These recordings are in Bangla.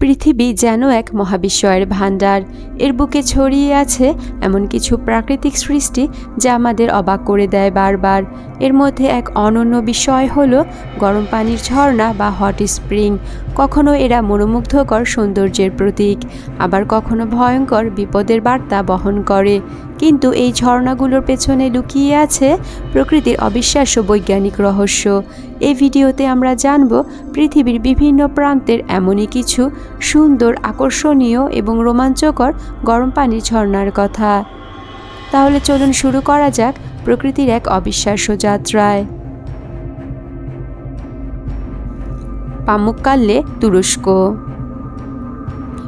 পৃথিবী যেন এক মহাবিশ্বয়ের ভাণ্ডার। এর বুকে ছড়িয়ে আছে এমন কিছু প্রাকৃতিক সৃষ্টি যা আমাদের অবাক করে দেয় বারবার। এর মধ্যে এক অনন্য বিষয় হল গরম পানির ঝর্ণা বা হট স্প্রিং। কখনো এরা মনোমুগ্ধকর সৌন্দর্যের প্রতীক, আবার কখনো ভয়ঙ্কর বিপদের বার্তা বহন করে। কিন্তু এই ঝর্ণাগুলোর পেছনে লুকিয়ে আছে প্রকৃতির অবিশ্বাস্য বৈজ্ঞানিক রহস্য। এই ভিডিওতে আমরা জানব পৃথিবীর বিভিন্ন প্রান্তের এমনই কিছু সুন্দর, আকর্ষণীয় এবং রোমাঞ্চকর গরম পানির ঝর্ণার কথা। তাহলে চলুন শুরু করা যাক প্রকৃতির এক অবিশ্বাস্য যাত্রায়। পামুক্কাল্লে তুরস্ক।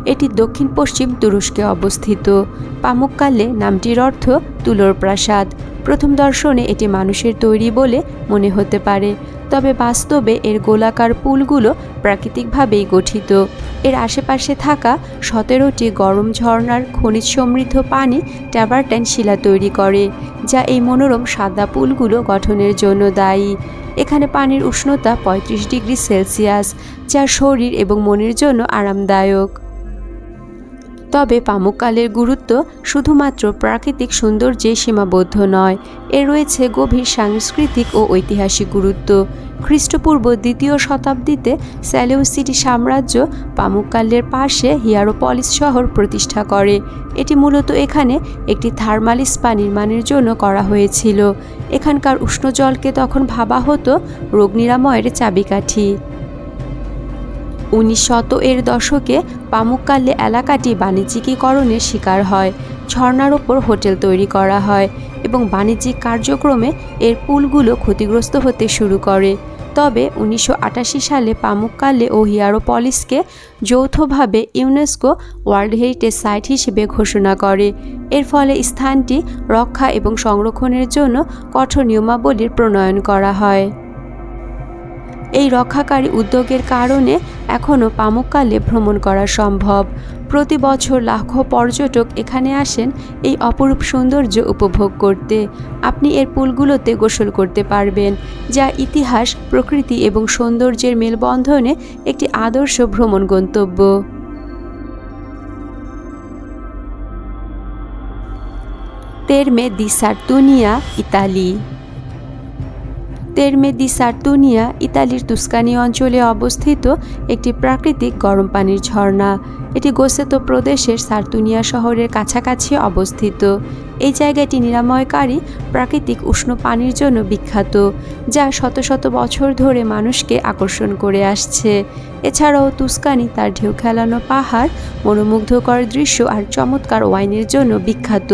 এটি দক্ষিণ পশ্চিম তুরস্কে অবস্থিত। পামুক্কাল্লে নামটির অর্থ তুলোর প্রাসাদ। প্রথম দর্শনে এটি মানুষের তৈরি বলে মনে হতে পারে। তবে বাস্তবে এর গোলাকার পুলগুলো প্রাকৃতিকভাবেই গঠিত। এর আশেপাশে থাকা সতেরোটি গরম ঝর্ণার খনিজ সমৃদ্ধ পানি ট্যাবারট্যান শিলা তৈরি করে, যা এই মনোরম সাদা পুলগুলো গঠনের জন্য দায়ী। এখানে পানির উষ্ণতা ৩৫ ডিগ্রি সেলসিয়াস, যা শরীর এবং মনের জন্য আরামদায়ক। তবে পামুককালের গুরুত্ব শুধুমাত্র প্রাকৃতিক সৌন্দর্যে সীমাবদ্ধ নয়, এ রয়েছে গভীর সাংস্কৃতিক ও ঐতিহাসিক গুরুত্ব। খ্রিস্টপূর্ব দ্বিতীয় শতাব্দীতে স্যালেউসিটি সাম্রাজ্য পামুককালের পাশে হিয়ারোপলিস শহর প্রতিষ্ঠা করে। এটি মূলত এখানে একটি থার্মাল স্পা নির্মাণের জন্য করা হয়েছিল। এখানকার উষ্ণ জলকে তখন ভাবা হতো রোগ নিরাময়ের চাবিকাঠি। উনিশ শত এর দশকে পামুককাল্লে এলাকাটি বাণিজ্যিকীকরণের শিকার হয়। ঝর্ণার ওপর হোটেল তৈরি করা হয় এবং বাণিজ্যিক কার্যক্রমে এর পুলগুলো ক্ষতিগ্রস্ত হতে শুরু করে। তবে উনিশশো আটাশি সালে পামুককাল্লে ও হিয়ারোপলিসকে যৌথভাবে ইউনেস্কো ওয়ার্ল্ড হেরিটেজ সাইট হিসেবে ঘোষণা করে। এর ফলে স্থানটি রক্ষা এবং সংরক্ষণের জন্য কঠোর নিয়মাবলীর প্রণয়ন করা হয়। এই রক্ষাকারী উদ্যোগের কারণে এখনও পামুককালে ভ্রমণ করা সম্ভব। প্রতি বছর লাখো পর্যটক এখানে আসেন এই অপরূপ সৌন্দর্য উপভোগ করতে। আপনি এর পুলগুলোতে গোসল করতে পারবেন, যা ইতিহাস, প্রকৃতি এবং সৌন্দর্যের মেলবন্ধনে একটি আদর্শ ভ্রমণ গন্তব্য। তেরমে দি সার্তুনিয়া ইতালি। তেরমে দি সার্তুনিয়া ইতালির তুস্কানি অঞ্চলে অবস্থিত একটি প্রাকৃতিক গরম পানির ঝর্ণা। এটি গোসেতো প্রদেশের সার্তুনিয়া শহরের কাছাকাছি অবস্থিত। এই জায়গাটি নিরাময়কারী প্রাকৃতিক উষ্ণ পানির জন্য বিখ্যাত, যা শত শত বছর ধরে মানুষকে আকর্ষণ করে আসছে। এছাড়াও তুস্কানি তার ঢেউ খেলানো পাহাড়, মনোমুগ্ধকর দৃশ্য আর চমৎকার ওয়াইনের জন্য বিখ্যাত।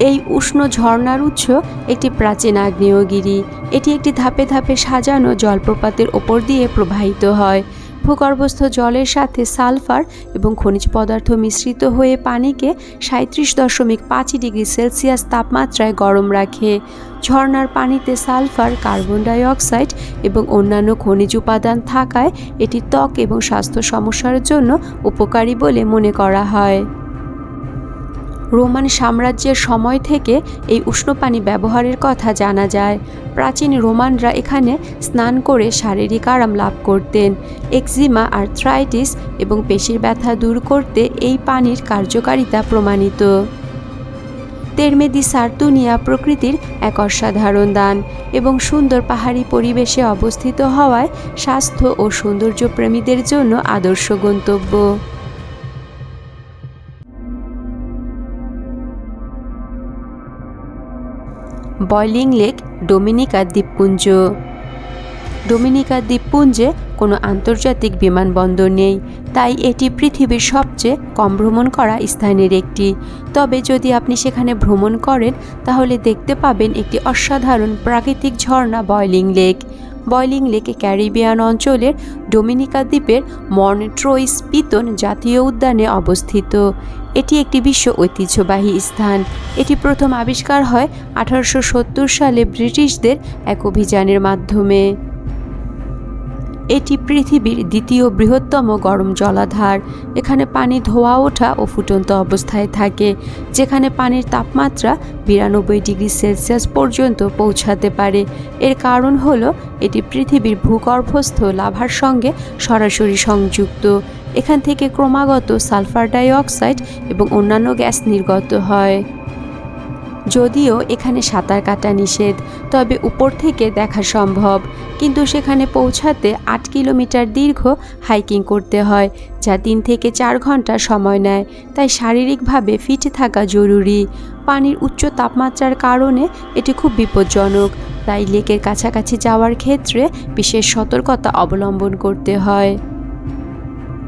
এই উষ্ণ ঝর্ণার উৎস একটি প্রাচীন আগ্নেয়গিরি। এটি একটি ধাপে ধাপে সাজানো জলপ্রপাতের ওপর দিয়ে প্রবাহিত হয়। ভূগর্ভস্থ জলের সাথে সালফার এবং খনিজ পদার্থ মিশ্রিত হয়ে পানিকে সাঁত্রিশ দশমিক পাঁচ ডিগ্রি সেলসিয়াস তাপমাত্রায় গরম রাখে। ঝর্ণার পানিতে সালফার, কার্বন ডাই অক্সাইড এবং অন্যান্য খনিজ উপাদান থাকায় এটি ত্বক এবং স্বাস্থ্য সমস্যার জন্য উপকারী বলে মনে করা হয়। রোমান সাম্রাজ্যের সময় থেকে এই উষ্ণ পানি ব্যবহারের কথা জানা যায়। প্রাচীন রোমানরা এখানে স্নান করে শারীরিক আরাম লাভ করতেন। এক্সিমা আর্থ্রাইটিস এবং পেশির ব্যথা দূর করতে এই পানির কার্যকারিতা প্রমাণিত। তেরমেদি সার্তুনিয়া প্রকৃতির এক অসাধারণ দান এবং সুন্দর পাহাড়ি পরিবেশে অবস্থিত হওয়ায় স্বাস্থ্য ও সৌন্দর্য প্রেমীদের জন্য আদর্শ গন্তব্য। বয়লিং লেক, ডোমিনিকা দ্বীপপুঞ্জ। ডোমিনিকা দ্বীপপুঞ্জে কোনো আন্তর্জাতিক বিমানবন্দর নেই, তাই এটি পৃথিবীর সবচেয়ে কম ভ্রমণ করা স্থানের একটি। তবে যদি আপনি সেখানে ভ্রমণ করেন, তাহলে দেখতে পাবেন একটি অসাধারণ প্রাকৃতিক ঝর্ণা বয়লিং লেক। বয়লিং লেকে ক্যারিবিয়ান অঞ্চলের ডোমিনিকা দ্বীপের মনট্রোইস পিতন জাতীয় উদ্যানে অবস্থিত। এটি একটি বিশ্ব ঐতিহ্যবাহী স্থান। এটি প্রথম আবিষ্কার হয় আঠারোশো সত্তর সালে ব্রিটিশদের এক অভিযানের মাধ্যমে। এটি পৃথিবীর দ্বিতীয় বৃহত্তম গরম জলাধার। এখানে পানি ধোয়া ওঠা ও ফুটন্ত অবস্থায় থাকে, যেখানে পানির তাপমাত্রা বিরানব্বই ডিগ্রি সেলসিয়াস পর্যন্ত পৌঁছাতে পারে। এর কারণ হল, এটি পৃথিবীর ভূগর্ভস্থ লাভার সঙ্গে সরাসরি সংযুক্ত। এখান থেকে ক্রমাগত সালফার ডাই অক্সাইড এবং অন্যান্য গ্যাস নির্গত হয়। যদিও এখানে সাঁতার কাটা নিষেধ, তবে উপর থেকে দেখা সম্ভব। কিন্তু সেখানে পৌঁছাতে আট কিলোমিটার দীর্ঘ হাইকিং করতে হয়, যা তিন থেকে চার ঘণ্টা সময় নেয়। তাই শারীরিকভাবে ফিট থাকা জরুরি। পানির উচ্চ তাপমাত্রার কারণে এটি খুব বিপজ্জনক। তাই লেকের কাছাকাছি যাওয়ার ক্ষেত্রে বিশেষ সতর্কতা অবলম্বন করতে হয়।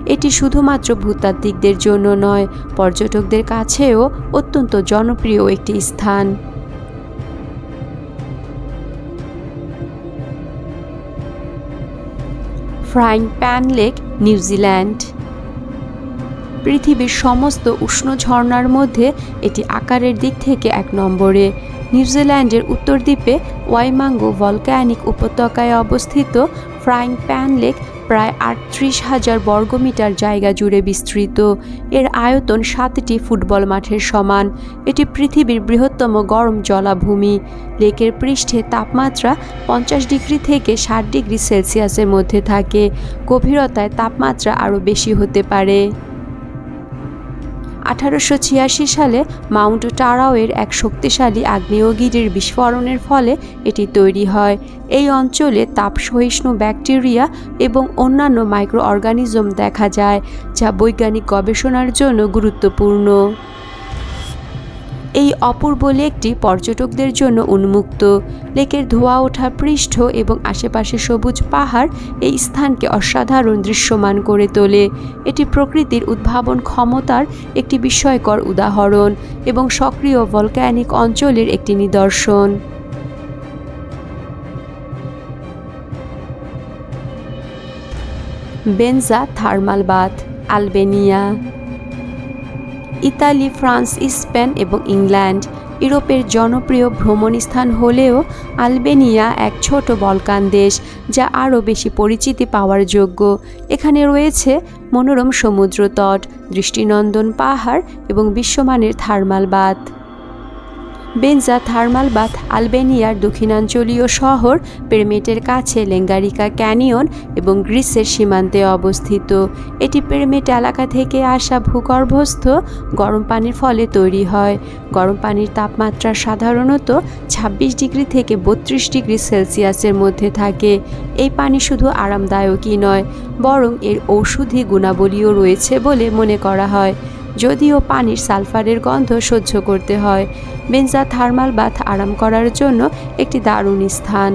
এটি শুধুমাত্র ভূতাত্ত্বিকদের জন্য নয়, পর্যটকদের কাছেও অত্যন্ত জনপ্রিয় একটি স্থান। ফ্রাইং প্যান লেক নিউজিল্যান্ড পৃথিবীর সমস্ত উষ্ণ ঝর্ণার মধ্যে এটি আকারের দিক থেকে এক নম্বরে। নিউজিল্যান্ডের উত্তর দ্বীপে ওয়াইমাঙ্গো ভলক্যানিক উপত্যকায় অবস্থিত ফ্রাইং প্যান লেক প্রায় আটত্রিশ হাজার বর্গমিটার জায়গা জুড়ে বিস্তৃত। এর আয়তন সাতটি ফুটবল মাঠের সমান। এটি পৃথিবীর বৃহত্তম গরম জলাভূমি। লেকের পৃষ্ঠে তাপমাত্রা পঞ্চাশ ডিগ্রি থেকে ষাট ডিগ্রি সেলসিয়াসের মধ্যে থাকে। গভীরতায় তাপমাত্রা আরও বেশি হতে পারে। আঠারোশো ছিয়াশি সালে মাউন্ট টারাওয়ের এক শক্তিশালী আগ্নেয়গিরির বিস্ফোরণের ফলে এটি তৈরি হয়। এই অঞ্চলে তাপ সহিষ্ণু ব্যাকটেরিয়া এবং অন্যান্য মাইক্রো অর্গানিজম দেখা যায়, যা বৈজ্ঞানিক গবেষণার জন্য গুরুত্বপূর্ণ। এই অপূর্ব লেকটি পর্যটকদের জন্য উন্মুক্ত। লেকের ধোয়া ওঠা পৃষ্ঠ এবং আশেপাশে সবুজ পাহাড় এই স্থানকে অসাধারণ দৃশ্যমান করে তোলে। এটি প্রকৃতির উদ্ভাবন ক্ষমতার একটি বিস্ময়কর উদাহরণ এবং সক্রিয় ভলক্যানিক অঞ্চলের একটি নিদর্শন। Benja thermal bath Albania. Italy, France, Spain এবং ইংল্যান্ড। ইউরোপের জনপ্রিয় ভ্রমণ স্থান হলেও আলবেনিয়া এক ছোট বলকান দেশ, যা আরও বেশি পরিচিতি পাওয়ার যোগ্য। এখানে রয়েছে মনোরম সমুদ্রতট, দৃষ্টিনন্দন পাহাড় এবং বিশ্বমানের থার্মাল বাঁধ। বেনজা থার্মাল বাথ আলবেনিয়ার দক্ষিণাঞ্চলীয় শহর, পেরমেটের কাছে লেঙ্গারিকা ক্যানিয়ন এবং গ্রিসের সীমান্তে অবস্থিত। এটি পেরমেট এলাকা থেকে আসা ভূগর্ভস্থ, গরম পানির ফলে তৈরি হয়। গরম পানির তাপমাত্রা সাধারণত ২৬ ডিগ্রি থেকে বত্রিশ ডিগ্রি সেলসিয়াসের মধ্যে থাকে। এই পানি শুধু আরামদায়কই নয়, বরং এর ঔষধি গুণাবলীও রয়েছে বলে মনে করা হয়। যদিও পানির সালফারের গন্ধ সহ্য করতে হয়। বেঞ্জা থার্মাল বাথ আরাম করার জন্য একটি দারুণ স্থান।